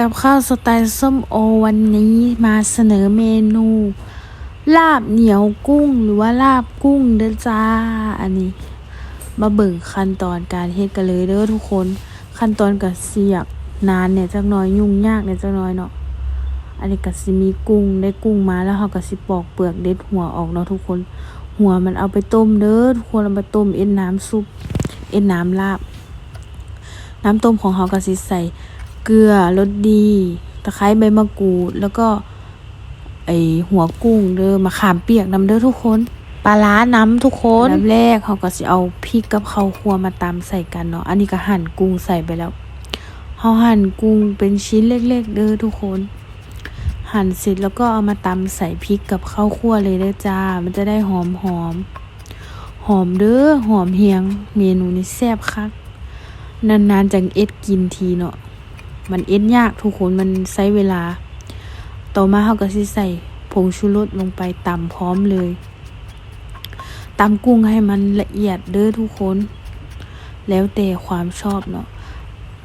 กับข้าวสไตล์ส้มโอวันนี้มาเสนอเมนู ลาบเหนียวกุ้งหรือว่าลาบกุ้งเด้อจ้า อันนี้ มาเบิ่งขั้นตอนการเฮ็ดกันเลยเด้อทุกคน ขั้นตอนก็เสียกนานเนี่ยจักหน่อยยุ่งยากเนี่ยจักหน่อยเนาะอันนี้ก็สิมีกุ้งได้กุ้งมาแล้วเราก็สิปอกเปลือกเด็ดหัวออกเนาะทุกคน หัวมันเอาไปต้มเด้อทุกคนเอาไปต้มเอ็นน้ำซุป เอ็นน้ำลาบ น้ำต้มของเขาก็สิใส่ เกลือรสดี ตะไคร้ใบมะกรูด แล้วก็ ไอหัวกุ้งเด้อมะขามเปียกน้ำเด้อทุกคน ปลาร้าน้ำทุกคนน้ำแรกเขาก็สิเอาพริกกับข้าวคั่วมาตำใส่กันเนาะ อันนี้ก็หั่นกุ้งใส่ไปแล้วเขาหั่นกุ้งเป็นชิ้นเล็ก ๆ เด้อทุกคน หั่นเสร็จแล้วก็เอามาตำใส่พริกกับข้าวคั่วเลยเด้อจ้า มันจะได้หอมหอมๆหอมเด้อหอมเฮียง เมนูนี้แซ่บคักนานๆจังเอ็ดกินทีเนาะ มันเอ็ดยากทุกคนมันใช้เวลา ต่อมาเขาก็สิใส่ผงชูรสลงไปตำพร้อมเลยตำกุ้งให้มันละเอียดเด้อทุกคน แล้วแต่ความชอบเนาะ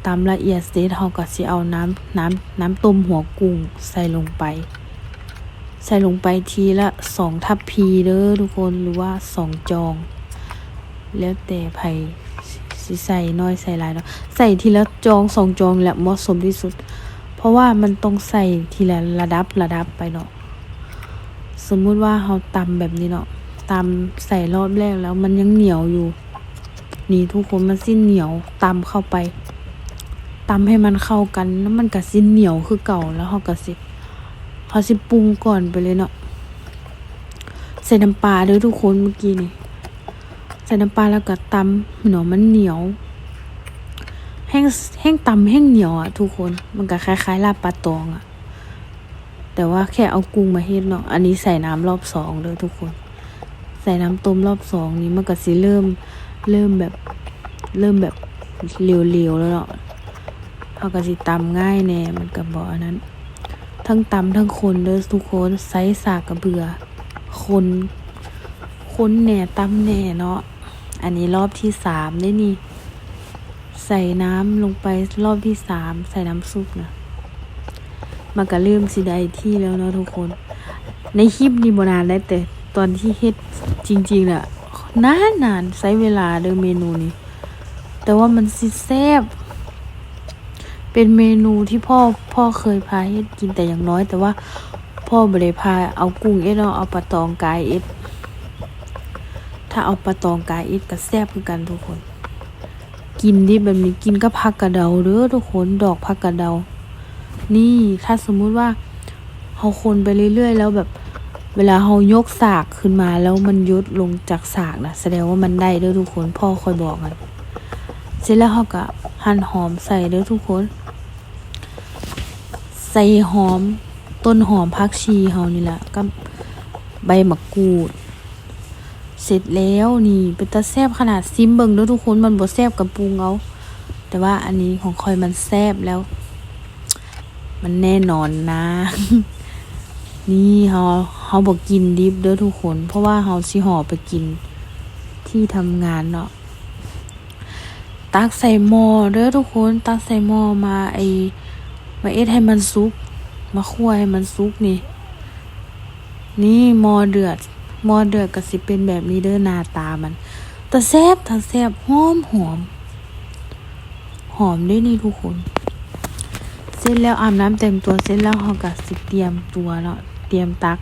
ตำละเอียดเสร็จเขาก็สิเอาน้ำน้ำน้ำต้มหัวกุ้งใส่ลงไป ใส่ลงไปทีละสองทัพพีเด้อทุกคนหรือว่าสองจอง แล้วแต่ไผ สิใส่น้อยใส่หลายเนาะใส่ทีละจองสองจองแหละเหมาะสมที่สุด เพราะว่ามันต้องใส่ทีละระดับระดับไปเนาะสมมุติว่าเราตำแบบนี้เนาะตำใส่รอบแรกแล้วมันยังเหนียวอยู่ นี่ทุกคนมันสิ้นเหนียวตำเข้าไปตำให้มันเข้ากันแล้วมันก็สิ้นเหนียวคือเก่าแล้วเขาก็สิเขาสิปรุงก่อนไปเลยเนาะใส่น้ำปลาด้อทุกคนเมื่อกี้นี่ ส่น้ำปลาแล้วก็ตำเนาะมันเหนียว แห้งแห้งตำแห้งเหนียวอะทุกคนมันก็คล้ายๆลาบปลาตองอะ แต่ว่าแค่เอากุ้งมาเฮ็ดเนาะอันนี้ใส่น้ำรอบสองเลยทุกคน ใส่น้ำต้มรอบสองนี้มันก็สิเริ่มเริ่มแบบ เริ่มแบบเร็วๆแล้วเนาะเขาก็สิตำง่ายแน่มันก็บอกอันนั้น ทั้งตำทั้งคนเด้อทุกคนไซส์สากกระเบือ คน คนแหน่ตำแหน่เนาะ อันนี้รอบที่สามได้นี่ ใส่น้ำลงไปรอบที่สามใส่น้ำซุปนะมันก็เริ่มสิได้ที่แล้วเนาะทุกคน ในคลิปนี้บนานได้แต่ตอนที่เฮ็ดจริงๆน่ะนานนานใช้เวลาเดิมเมนูนี้ แต่ว่ามันสิแซ่บเป็นเมนูที่พ่อพ่อเคยพาเฮ็ดกินแต่อย่างน้อย แต่ว่าพ่อบ่ได้พาเอากุ้งเอ็ดเนาะเอาปลาตองกายเอ็ด ถ้าเอาปลาตองกายอ็ดก็แซ่บคือกันทุกคน กินดิแบบนี้กินก็ผักกระเดาเด้อทุกคนดอกผักกระเดา นี่ถ้าสมมุติว่าเฮาคนไปเรื่อยๆ แล้วแบบเวลาเฮายกสากขึ้นมาแล้วมันยุดลงจากสากนะแสดงว่ามันได้เด้อทุกคนพ่อคอยบอกกันเสร็จแล้วเฮาก็หั่นหอมใส่เด้อทุกคน ใส่หอมต้นหอมผักชีเฮานี่แหละกับใบมะกรูด เสร็จแล้วนี่เป็นตาแซบขนาดซิมเบิงด้อทุกคนมันบ่แซบกับปรุงเอาแต่ว่าอันนี้ของคอยมันแซบแล้ว มันแน่นอนนะ นี่เฮาเฮาบ่กินดิบเด้อทุกคน เพราะว่าเฮาสิห่อไปกินที่ทำงานเนาะตักใส่หม้อเด้อทุกคนตักใส่หม้อมาไอมาเอ็ดให้มันสุก มาคั่วให้มันสุกนี่ นี่หม้อเดือด มอเดือดก็สิเป็นแบบนี้เด้อหน้าตามันแต่แซบถ้าแซบหอมหอม หอมด้วยนี่ทุกคน เสร็จแล้วอาบน้ำแต่งตัวเสร็จแล้วเราก็สิเตรียมตัวเนาะเตรียมตัก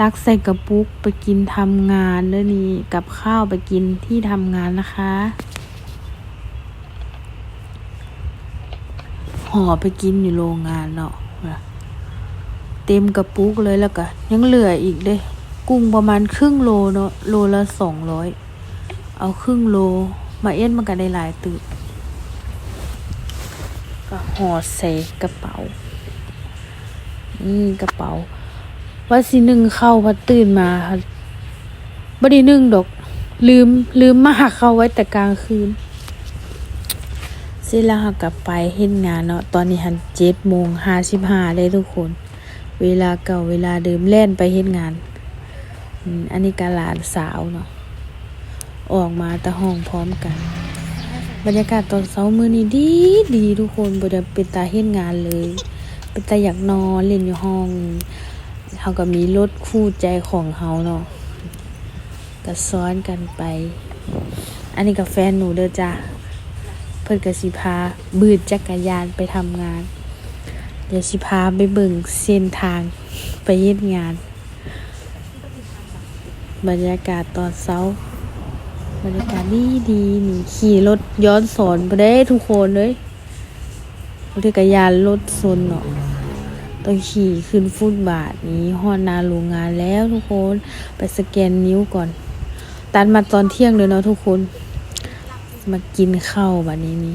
ตักใส่กระปุกไปกินทำงานเด้อนี่กับข้าวไปกินที่ทำงานนะคะห่อไปกินอยู่โรงงานเนาะเต็มกระปุกเลยแล้วก็ยังเหลืออีกเด้ กุ้งประมาณครึ่งโลเนาะโลละสองร้อยเอาครึ่งโล มาเอ็นมันก็ได้หลายตืดก็ห่อใส่กระเป๋า นี่กระเป๋า ว่าสิหนึ่งเข้าพัดตื่นมาบ่ได้นึ่งดอก ลืมลืมมาหักเข้าไว้แต่กลางคืนสร็จแล้วเรากลับไปเฮ็ดงานเนาะตอนนี้หันเจ็ดโมงห้าสิบห้าเลยทุกคน เวลาเก่าเวลาเดิมแล่นไปเฮ็ดงาน อันนี้กาหลานสาวเนาะออกมาแต่ห้องพร้อมกัน บรรยากาศตอนเช้ามือนี้ดีดีทุกคนบ่ได้เป็นตาเฮ็ดงานเลย เป็นตาอยากนอนเล่นอยู่ห้องเฮาก็มีรถคู่ใจของเฮาเนาะก็ซ้อนกันไป อันนี้กับแฟนหนูเด้อจ้าเพิ่นก็สิพาบืดจักรยานไปทำงาน เดี๋ยวสิพาไปเบิ่งเส้นทางไปเฮ็ดงาน บรรยากาศตอนเช้า บรรยากาศดีดีนี่ขี่รถย้อนสอนไปได้ทุกคนเลยรถจักรยานรถซนเนาะต้องขี่ขึ้นฟุตบาทนี้ฮอดหนาโรงงานแล้วทุกคนไปสแกนนิ้วก่อน ตัดมาตอนเที่ยงเลยเนาะทุกคน มากินข้าวแบบนี้นี่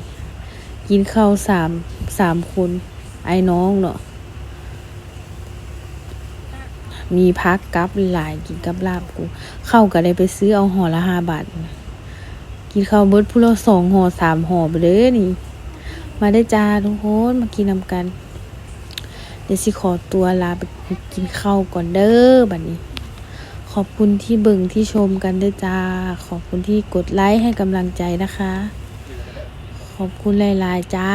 กินข้าวสามสามคนไอ้น้องเนาะ มีพักกับหลายกินกับลาบกูเข้าก็ได้ไปซื้อเอาห่อละห้าบาทกินข้าวเบิดผู้ละสองห่อสามห่อไปเลยนี่ มาได้จ้าทุกคนมากินนำกัน เดี๋ยวสิขอตัวลาไปกินข้าวก่อนเด้อบัดนี้ ขอบคุณที่เบิ่งที่ชมกันด้วยจ้า ขอบคุณที่กดไลค์ให้กำลังใจนะคะ ขอบคุณหลายๆจ้า